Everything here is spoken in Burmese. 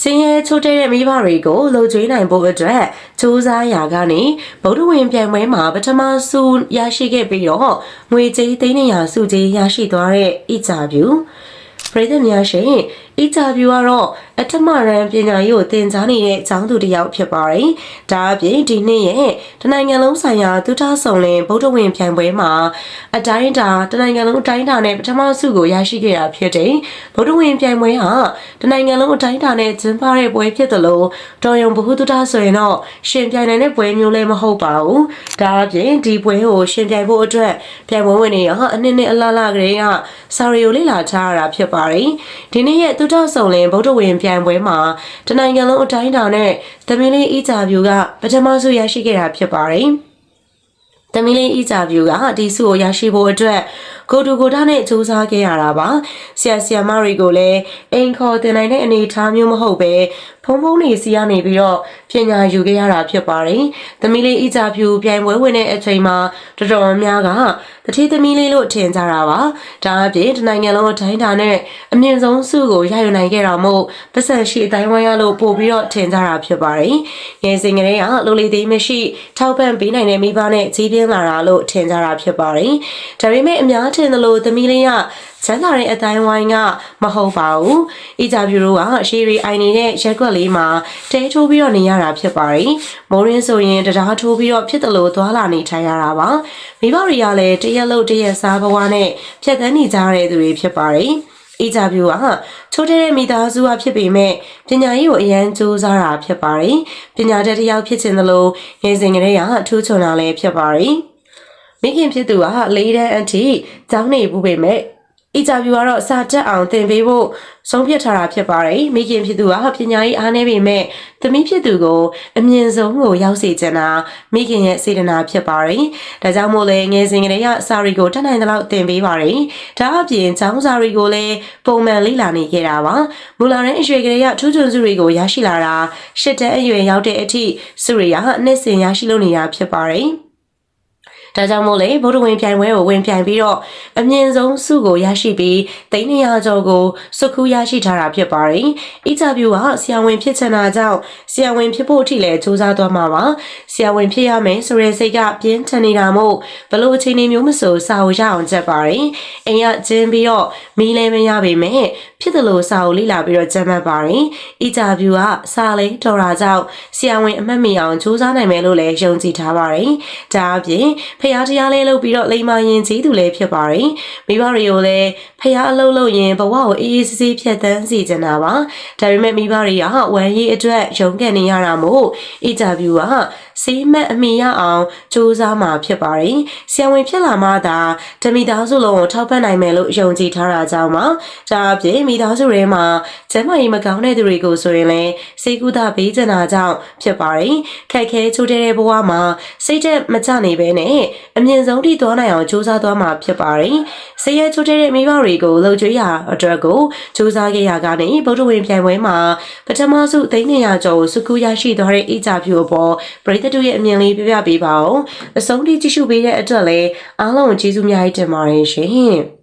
စင်ရဲချိုးတဲ့မိဘတွေကိုလှုပ်ကြွေးနိုင်ဖို့အတွက်စူးစမ်းရာကနေဗုဒ္ဓဝင်ပြိုင်ပွဲမှာပထမဆုရရှိခဲ့ပြီးတော့ငွေကြေးသိန်းနေရာစုကြေးရရှိသွားတဲ့အီဂျာဗျူ ပရိသတ်များရှင်အီဂျာဗျူကတော့အထမရန်ပညာရေးကိုသင်ကြားနေတဲ့အကြောင်းသူတစ်ယောက်ဖြစ်ပါတယ်။ဒါအပြင်ဒီနှစ်ရဲ့တနိုင်ငံလုံးဆိုင်ရာသုတဆောင်လင်ဗုဒ္ဓဝင်ပြိုင်ပွဲမှာအတိုင်းအတာတနိုင်ငံလုံးအတိုင်းအတာနဲ့ပထမဆုကိုရရှိခဲ့တာဖြစ်တဲ့ဗုဒ္ဓဝင်ပြိုင်ပွဲဟာတနိုင်ငံလုံးအတိုင်းအတာနဲ့ကျင်းပတဲ့ပွဲဖြစ်တယ်လို့တော်ရုံဘဟုသုတဆိုရင်တော့ရှင်ပြိုင်နိုင်တဲ့ပွဲမျိုးလည်းမဟုတ်ပါဘူး။ဒါအပြင်ဒီပွဲကိုရှင်ပြိုင်ဖို့အတွက်ပြိုင်ပွဲဝင်တွေဟာအနှစ်နှစ်အလားလားကလေးကစာရီယိုလေးလာချရတာဖြစ်ပါတယ်။ဒီနေ့ရဲ့သုတဆောင်လင်ဗုဒ္ဓဝင်ပြိုင်ပွဲမှာတနိုင်ငံလုံးအတိုင်းအတာနဲ့သမီးလေးအီဂျာဗျူကပထမဆုရရှိခဲ့တာဖြစ်ပါတယ်။ သမီးလေးအီဂျာဗျူကဒီဆုကိုရရှိဖို့အတွက်ကိုတူကိုတာနဲ့စူးစမ်းခဲ့ရတာပါဆရာဆရာမတွေကိုလည်းအိမ်ခေါ်တင်နိုင်တဲ့အနေအထားမျိုးမဟုတ်ပဲဖုံဖုံနေစီကနေပြီးတော့ပညာယူခဲ့ရတာဖြစ်ပါတယ်သမီးလေးအီဂျာဗျူပြိုင်ပွဲဝင်တဲ့အချိန်မှာတော်တော်များများကတတိသမီးလေးလို့ထင်ကြတာပါဒါအပြင်တနိုင်ငံလုံးအတိုင်းတာနဲ့အမြင့်ဆုံးဆုကိုရယူနိုင်ခဲ့တာမို့ပတ်စံရှိအတိုင်းဝိုင်းရလို့ပို့ပြီးတော့ထင်ကြတာဖြစ်ပါတယ်ငယ်စဉ်ကလေးကလိုလီသေးမရှိထောက်ပံ့ပေးနိုင်တဲ့မိဘနဲ့ကြီးပြင်းလာတာလို့ထင်ကြတာဖြစ်ပါတယ်ဒါပေမဲ့အများထင်သလိုသမီးလေးကချမ်းသာတဲ့အတိုင်းဝိုင်းကမဟုတ်ပါဘူး။အီဂျာဗျူရိုကရှေရီအိုင်နေတဲ့ရက်ကွက်လေးမှာတဲထိုးပြီးတော့နေရတာဖြစ်ပါတယ်။မိုးရင်းဆိုရင်တရားထိုးပြီးတော့ဖြစ်တယ်လို့သွားလာနေထိုင်ရတာပါ။မိဘတွေကလည်းတရက်လို့တရက်စားဘဝနဲ့ဖြတ်သန်းနေကြတဲ့သူတွေဖြစ်ပါတယ်။ အီဂျာဗျူကချိုးတဲ့မိသားစုအဖြစ်ပေမဲ့ပညာရေးကိုအရန်စူးစမ်းတာဖြစ်ပါတယ်။ပညာတတ်တစ်ယောက်ဖြစ်ခြင်းသလိုငယ်စဉ်ကတည်းကအထူးချွန်တာလည်းဖြစ်ပါတယ်။မိခင်ဖြစ်သူကလေးတန်းအထိကျောင်းနေဘူးပေမဲ့ အင်တာဗျူကတော့စာတက်အောင်သင်ပေးဖို့ဆုံးဖြတ်ထားတာဖြစ်ပါတယ်မိခင်ဖြစ်သူကပညာရေးအားနည်းပေမဲ့သမီးဖြစ်သူကိုအမြင့်ဆုံးကိုရောက်စေချင်တာမိခင်ရဲ့စေတနာဖြစ်ပါတယ်ဒါကြောင့်မို့လဲငယ်စဉ်ကတည်းကစာရီကိုတက်နိုင်တဲ့လောက်သင်ပေးပါတယ်ဒါအပြင်ကျောင်းစာရီကိုလည်းပုံမှန်လေ့လာနေခဲ့တာပါမူလာတဲ့အရွယ်ကလေးကထူးချွန်စုတွေကိုရရှိလာတာရှစ်တဲ့အရွယ်ရောက်တဲ့အထိစုရီကနှစ်စဉ်ရရှိလို့နေတာဖြစ်ပါတယ် ဒါကြောင့်မို့လေဗုဒ္ဓဝင်ပြိုင်ပွဲကိုဝင်ပြိုင်ပြီးတော့အမြင့်ဆုံးဆုကိုရရှိပြီးသိန်း200ကျော်ကိုစုခူးရရှိထားတာဖြစ်ပါတယ်။အင်တာဗျူးကဆရာဝန်ဖြစ်ချင်တာကြောင့်ဆရာဝန်ဖြစ်ဖို့အထိလည်းစူးစမ်းသွားမှာပါ။ဆရာဝန်ဖြစ်ရမယ်ဆိုတဲ့စိတ်ကပြင်းထန်နေတာမို့ဘလို့အခြေအနေမျိုးမဆိုစာကိုရအောင်ချက်ပါတယ်။အိမ်ကကျင်းပြီးတော့မီးလည်းမရပေမဲ့ ဖြစ်တယ်လို့စာကိုလေ့လာပြီးတော့ကြံမှတ်ပါတယ်။အင်တာဗျူးကစာလေးတော်တာကြောင့်ဆရာဝန်အမှတ်မိအောင်စူးစမ်းနိုင်မယ်လို့လည်းယုံကြည်ထားပါတယ်။ဒါအပြင်ဖះတရားလေးလုပ်ပြီးတော့လိမ္မာရင်ကြီးသူလည်းဖြစ်ပါတယ်မိဘတွေကိုလည်းဖះအလုပ်လုပ်ရင်ဘဝကိုအေးအေးဆေးဆေးဖြတ်သန်းစီကြတာပါဒါပေမဲ့မိဘတွေကဝမ်းရေးအတွက်ရုန်းကန်နေရတာမို့အင်တာဗျူးကစေးမက်အမိရအောင်စူးစမ်းမှာဖြစ်ပါတယ်ဆရာဝန်ဖြစ်လာမှသာဓမိသားစုလုံးကိုထောက်ပံ့နိုင်မယ်လို့ယုံကြည်ထားတာကြောင့်ပါဒါအပြင်မိသားစုတွေမှာကျန်းမာရေးမကောင်းတဲ့သူတွေကိုဆိုရင်လည်းစိတ်ကူးတာပေးချင်တာကြောင့်ဖြစ်ပါတယ်ခက်ခဲချိုးတဲ့ဘဝမှာစိတ်သက်မကြနေဘဲနဲ့အမြင့်ဆုံးထိသွားနိုင်အောင်စူးစမ်းသွားမှာဖြစ်ပါတယ်။ဆေးရဲချိုးတဲ့မိဘတွေကိုလှုပ်ကြွေးရာအတွက်ကိုစူးစမ်းခဲ့ရကနေဗုဒ္ဓဝင်ပြိုင်ပွဲမှာပထမဆုသိန်း200ကျော်ကိုစုကူရရှိသွားတဲ့အီဂျာဖြူအပေါ်ပရိသတ်တို့ရဲ့အမြင်လေးပြပြပေးပါဦး။အဆုံးထိကြည့်ရှုပေးတဲ့အတွက်လည်းအားလုံးကျေးဇူးများတင်ပါတယ်ရှင်။